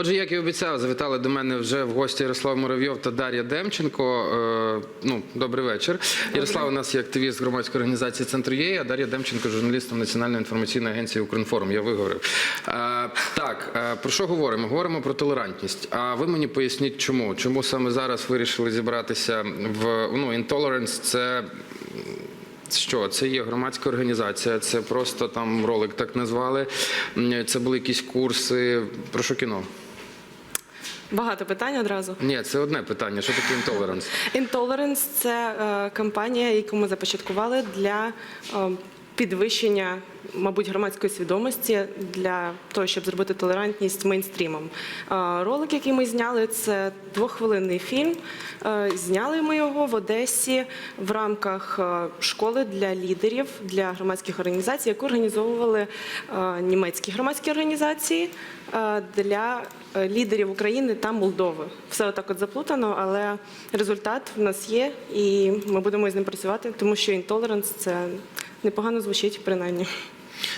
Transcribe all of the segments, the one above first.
Отже, як і обіцяв, завітали до мене вже в гості Ярослав Муравйов та Дар'я Демченко. Е, ну, добрий вечір. Ярослав у нас є активіст громадської організації Центр ЄІ, а Дар'я Демченко, журналістом Національної інформаційної агенції Укрінформ. Я виговорив. Е, так, е, про що говоримо? Говоримо про толерантність. А ви мені поясніть, чому? Чому саме зараз вирішили зібратися в ну, Intolerance – це що це є громадська організація, це просто там ролик так назвали. Це були якісь курси. Про що кіно? Багато питань одразу. Ні, це одне питання. Що таке інтолеранс? Інтолеранс – це е, кампанія, яку ми започаткували для е, підвищення, мабуть, громадської свідомості для того, щоб зробити толерантність мейнстрімом. Е, ролик, який ми зняли, це двохвилинний фільм. Е, зняли ми його в Одесі в рамках е, школи для лідерів для громадських організацій, яку організовували німецькі громадські організації для лідерів України та Молдови. Все отак от заплутано, але результат в нас є, і ми будемо з ним працювати, тому що інтолеранс це непогано звучить принаймні.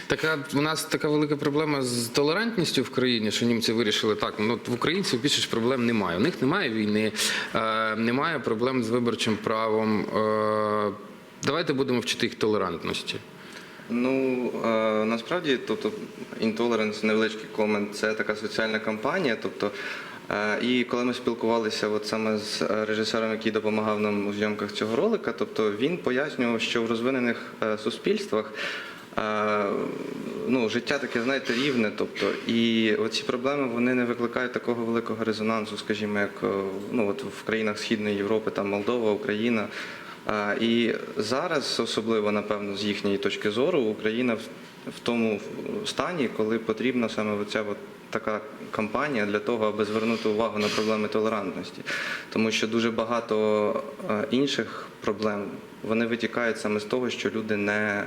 Така у нас така велика проблема з толерантністю в країні, що німці вирішили так. Ну в українців більше ж проблем немає. У них немає війни, е, немає проблем з виборчим правом. Е, давайте будемо вчити їх толерантності. Ну е, насправді, тобто інтолеранс, невеличкий комент, це така соціальна кампанія. Тобто, і коли ми спілкувалися от саме з е, режисером, який допомагав нам у зйомках цього ролика, тобто він пояснював, що в розвинених е, суспільствах. е, Ну, життя таке, знаєте, рівне. Тобто, і оці проблеми вони не викликають такого великого резонансу, скажімо, як ну, от в країнах Східної Європи, там Молдова, Україна. І зараз, особливо напевно, з їхньої точки зору, Україна в тому стані, коли потрібна саме оця от така кампанія для того, аби звернути увагу на проблеми толерантності, тому що дуже багато е, інших проблем вони витікають саме з того, що люди не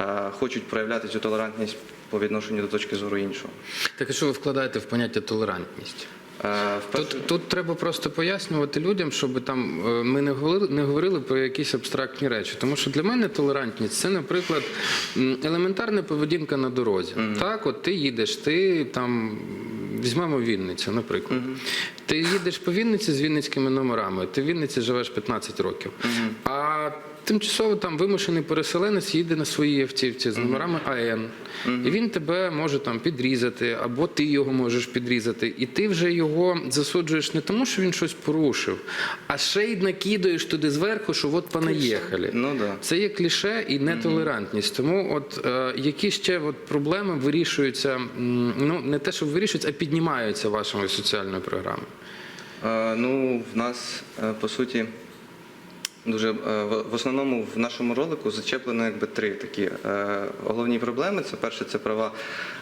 е, хочуть проявляти цю толерантність по відношенню до точки зору іншого. Так, а що ви вкладаєте в поняття толерантність? Е, Тут, тут треба просто пояснювати людям, щоб там е, ми не говорили, не говорили про якісь абстрактні речі. Тому що для мене толерантність це, наприклад, елементарна поведінка на дорозі. Так, от ти їдеш, ти там візьмемо Вінницю, наприклад. Ти їдеш по Вінниці з вінницькими номерами, ти в Вінниці живеш 15 років. А тимчасово там вимушений переселенець їде на своїй автівці з номерами АН. І він тебе може там підрізати, або ти його можеш підрізати. І ти вже його засуджуєш не тому, що він щось порушив, а ще й накидаєш туди зверху, що от понаїхали. Ну да. Це є кліше і нетолерантність. Тому, от е, які ще от проблеми вирішуються, ну не те, що вирішуються, а піднімаються вашою соціальною програмою. Е, Ну, в нас е, по суті дуже е, в основному в нашому ролику зачеплено якби три такі е, головні проблеми. Це перше, це права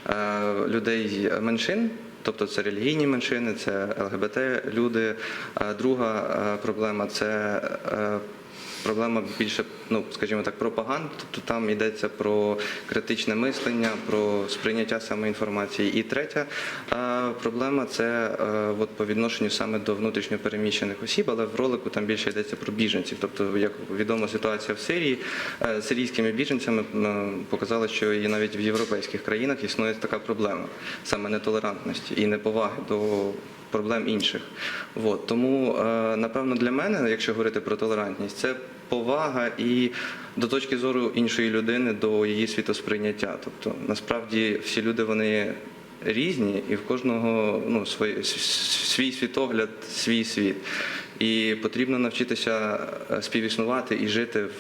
е, людей меншин. Тобто це релігійні меншини, це ЛГБТ люди. Друга проблема це проблема більше, ну скажімо так, пропаганд. Тобто там йдеться про критичне мислення, про сприйняття саме інформації. І третя проблема це е, от по відношенню саме до внутрішньо переміщених осіб, але в ролику там більше йдеться про біженців. Тобто, як відома ситуація в Сирії, е, з сирійськими біженцями е, показала, що і навіть в європейських країнах існує така проблема саме нетолерантності і неповаги до проблем інших. От. Тому, напевно, для мене, якщо говорити про толерантність, це повага і до точки зору іншої людини, до її світосприйняття. Тобто, насправді, всі люди вони різні, і в кожного ну, свій, свій світогляд, свій світ. І потрібно навчитися е, співіснувати і жити в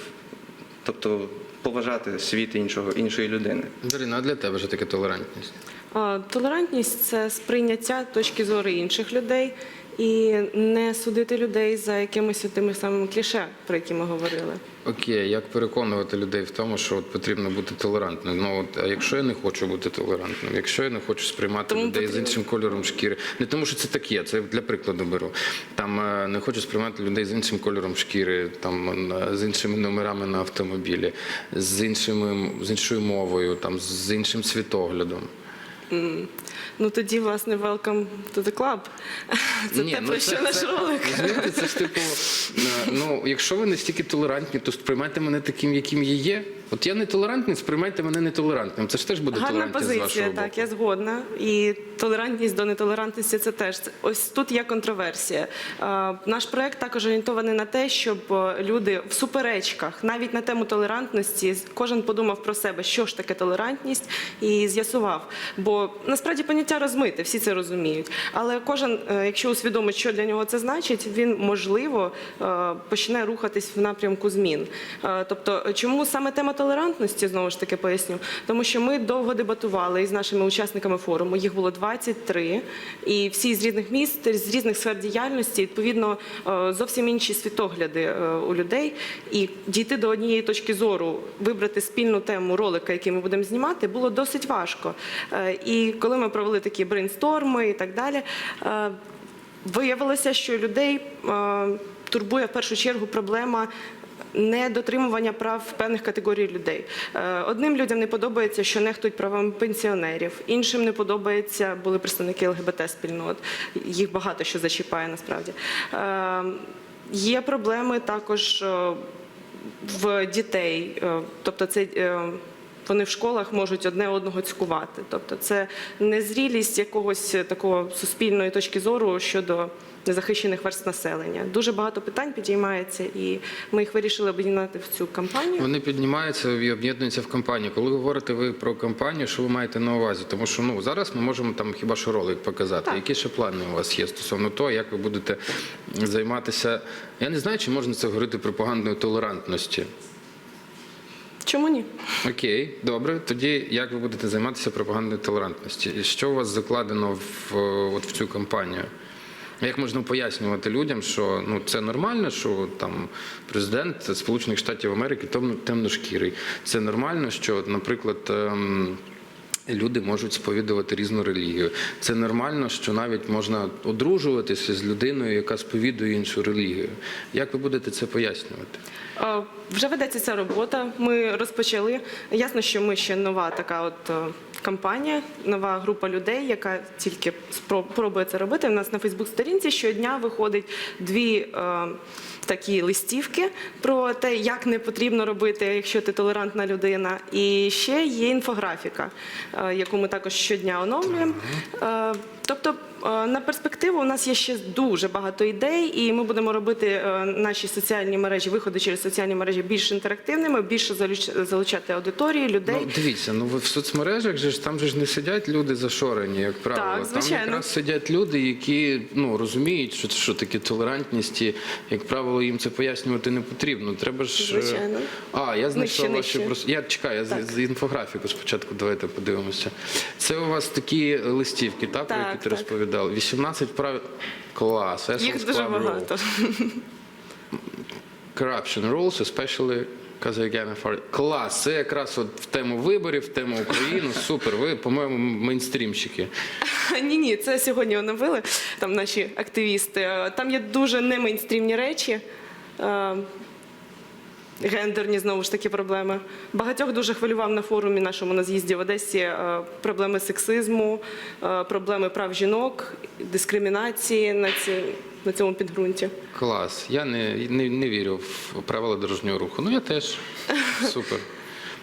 тобто поважати світ іншого, іншої людини. Дарина, а для тебе що таке толерантність? А, Толерантність це сприйняття точки зору інших людей і не судити людей за якимись тими самими кліше, про які ми говорили. Окей, як переконувати людей в тому, що от потрібно бути толерантним? Ну от а якщо я не хочу бути толерантним, якщо я не хочу сприймати Тому людей з іншим кольором шкіри, не тому, що це так є, це для прикладу беру. Там е, не хочу сприймати людей з іншим кольором шкіри, там е, з іншими номерами на автомобілі, з іншими з іншою мовою, там з іншим світоглядом. Ну тоді, власне, welcome to the club. Це Ні, те, ну про що наш ролик. Знаєте, це ж типу, е, ну якщо ви настільки толерантні, то сприймайте мене таким, яким я є. От я нетолерантний, сприймайте мене нетолерантним. Це ж теж буде Гарна толерантність з позиція, вашого так, боку. я згодна. І толерантність до нетолерантності це теж ось тут є контроверсія. Наш проект також орієнтований на те, щоб е, люди в суперечках, навіть на тему толерантності, кожен подумав про себе, що ж таке толерантність, і з'ясував. Бо насправді поняття розмите, всі це розуміють. Але кожен, е, якщо усвідомить, що для нього це значить, він можливо е, почне рухатись в напрямку змін. Тобто, чому саме тема толерантності знову ж таки поясню? Тому що ми довго дебатували із нашими учасниками форуму. Їх було 23, і всі з різних міст, з різних сфер діяльності, відповідно, е, зовсім інші світогляди е, у людей. І дійти до однієї точки зору, вибрати спільну тему ролика, який ми будемо знімати, було досить важко. Е, І коли ми провели такі брейнсторми і так далі. Виявилося, що людей турбує в першу чергу проблема. Недотримування прав певних категорій людей. Е, Одним людям не подобається, що нехтують правами пенсіонерів, іншим не подобається, були представники ЛГБТ спільнот. Їх багато що зачіпає насправді. Е, Є проблеми також е, в дітей, тобто це. Е, Вони в школах можуть одне одного цькувати. Тобто це незрілість якогось такого суспільної точки зору щодо незахищених верст населення. Дуже багато питань підіймається, і ми їх вирішили об'єднати в цю кампанію. Вони піднімаються і об'єднуються в кампанію. Коли говорите ви про кампанію, що ви маєте на увазі? Тому що ну зараз ми можемо там хіба що ролик показати. Так. Які ще плани у вас є стосовно того, як ви будете займатися? Я не знаю, чи можна це говорити пропагандою толерантності. Чому ні? Окей, добре. Тоді як ви будете займатися пропагандою толерантності? І що у вас закладено в, от в цю кампанію? Як можна пояснювати людям, що ну це нормально, що там президент Сполучених Штатів Америки темношкірий? Це нормально, що, наприклад. ем, Люди можуть сповідувати різну релігію. Це нормально, що навіть можна одружуватися з людиною, яка сповідує іншу релігію. Як ви будете це пояснювати? Е, Вже ведеться ця робота. Ми розпочали. Ясно, що ми ще нова така от кампанія, нова група людей, яка тільки спробує це робити. У нас на Фейсбук-сторінці щодня виходить дві е, такі листівки про те, як не потрібно робити, якщо ти толерантна людина. І ще є інфографіка, е, яку ми також щодня оновлюємо. Е, Тобто е, на перспективу у нас є ще дуже багато ідей, і ми будемо робити е, наші соціальні мережі, виходи через соціальні мережі більш інтерактивними, більше залуч- залучати аудиторії, людей. Ну, дивіться, ну ви в соцмережах же ж там же ж не сидять люди зашорені, як правило. Так, там якраз сидять люди, які ну розуміють, що, що таке толерантність, і, як правило, їм це пояснювати не потрібно. Треба ж. е, Звичайно. А, я знайшов ваші просто. Я чекаю, я Так. з інфографіку спочатку давайте подивимося. Це у вас такі листівки, так, про Так, ти так. розповідав? 18 правил. Клас. Їх дуже багато. Corruption rules, especially because again for... Клас, це якраз от в тему виборів, в тему України. Супер. Ви, по-моєму, мейнстрімщики. Ні, ні, це сьогодні оновили там наші активісти. Е, Там є дуже не мейнстрімні речі. Гендерні знову ж таки проблеми. Багатьох дуже хвилював на форумі нашому на з'їзді в Одесі е, проблеми сексизму, е, проблеми прав жінок, дискримінації на, ці, на цьому підґрунті. Клас. Я не, не, не вірю в правила дорожнього руху. Ну я теж. Супер.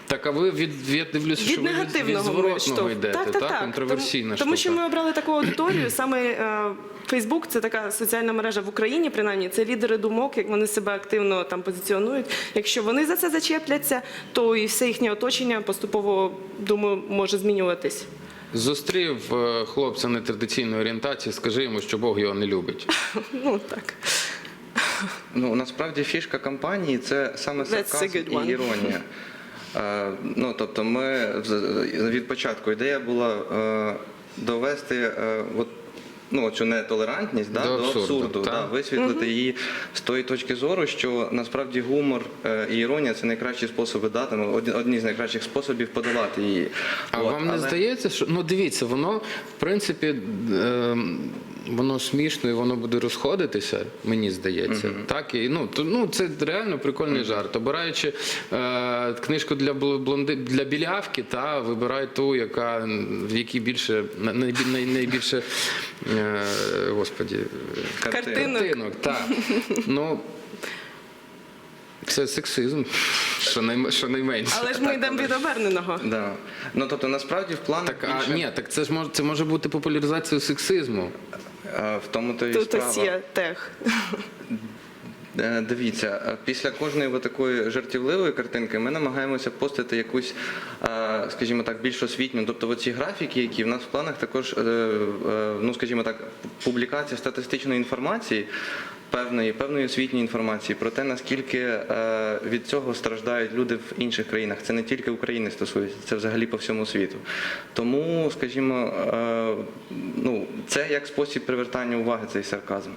Так, а ви від, я дивлюся, що Від ви від, від негативного зворотного йдете, так, Так, так, так. контроверсійна тому, тому що ми обрали таку аудиторію. Саме е, Фейсбук це така соціальна мережа в Україні, принаймні, це лідери думок, як вони себе активно там позиціонують. Якщо вони за це зачепляться, то і все їхнє оточення поступово думаю може змінюватись. Зустрів е, хлопця нетрадиційної орієнтації, скажи йому, що Бог його не любить. Ну так. Ну насправді фішка кампанії це саме That's сарказм і іронія. Е, ну тобто, ми від початку ідея була е, довести е, от, ну, цю нетолерантність да, До до абсурду, абсурду, та? да, висвітлити її з тої точки зору, що насправді гумор е, і іронія це найкращі способи дати, ну, одні, з найкращих способів подолати її. А От, вам не але- здається, що ну дивіться, воно в принципі ем, воно смішно і воно буде розходитися, мені здається. Так і ну то ну це реально прикольний жарт. Обираючи е, книжку для блонди для білявки, та вибирай ту, яка в якій більше на- найбі- най, найбільше е, господі Картинок. картинок. Так ну Це сексизм, що, найм- що найменше. Але ж ми йдемо від оберненого. Да. Ну тобто насправді в планах Так, а ні, так це ж може це може бути популяризацією сексизму. В тому то і Тут справа. ось є тех. Е, Дивіться, е, після кожної такої жартівливої картинки ми намагаємося постити якусь, е, скажімо так, більш освітню. Тобто оці графіки, які в нас в планах також, ну скажімо так, публікація статистичної інформації. Певної певної освітньої інформації про те, наскільки е, від цього страждають люди в інших країнах. Це не тільки України стосується, це взагалі по всьому світу. Тому, скажімо, е, ну це як спосіб привертання уваги цей сарказм.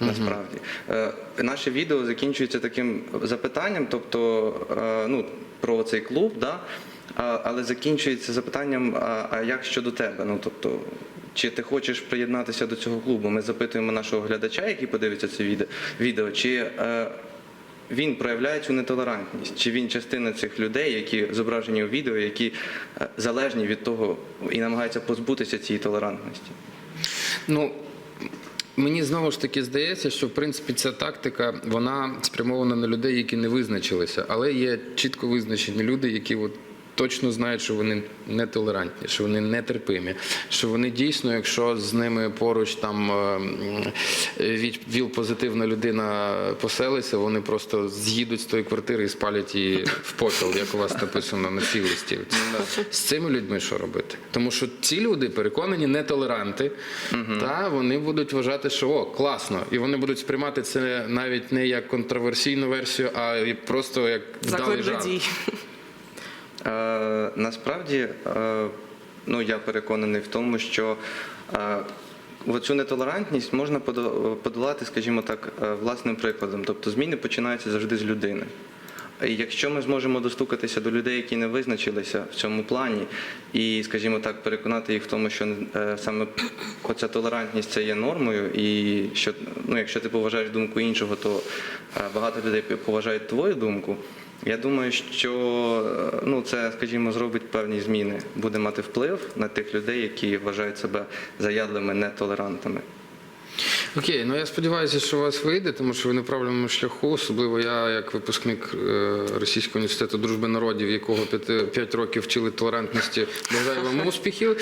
Насправді Е, наше відео закінчується таким запитанням, тобто ну, про цей клуб, да? але закінчується запитанням: а, а як щодо тебе? Ну тобто, чи ти хочеш приєднатися до цього клубу? Ми запитуємо нашого глядача, який подивиться це відео, чи е, він проявляє цю нетолерантність, чи він частина цих людей, які зображені у відео, які е, залежні від того і намагаються позбутися цієї толерантності. Ну мені знову ж таки здається, що в принципі ця тактика вона спрямована на людей, які не визначилися, але є чітко визначені люди, які от. Точно знають, що вони нетолерантні, що вони нетерпимі, що вони дійсно, якщо з ними поруч там віл позитивна людина поселиться, вони просто з'їдуть з тої квартири і спалять її в попіл, як у вас написано на цій листівці. З цими людьми що робити? Тому що ці люди переконані нетолеранти, та вони будуть вважати, що о, класно, і вони будуть сприймати це навіть не як контроверсійну версію, а просто як вдалий жанр. Е, насправді, е, ну я переконаний в тому, що е, Оцю нетолерантність можна подолати, скажімо так, е, власним прикладом. Тобто зміни починаються завжди з людини. І якщо ми зможемо достукатися до людей, які не визначилися в цьому плані, і, скажімо так, переконати їх в тому, що саме оця толерантність це є нормою, і що ну, якщо ти поважаєш думку іншого, то багато людей поважають твою думку. Я думаю, що е, ну, це, скажімо, зробить певні зміни, буде мати вплив на тих людей, які вважають себе заядлими нетолерантами. Окей, ну я сподіваюся, що у вас вийде, тому що ви на правильному шляху, особливо я, як випускник е, Російського університету дружби народів, якого 5 років вчили толерантності, бажаю вам успіхів.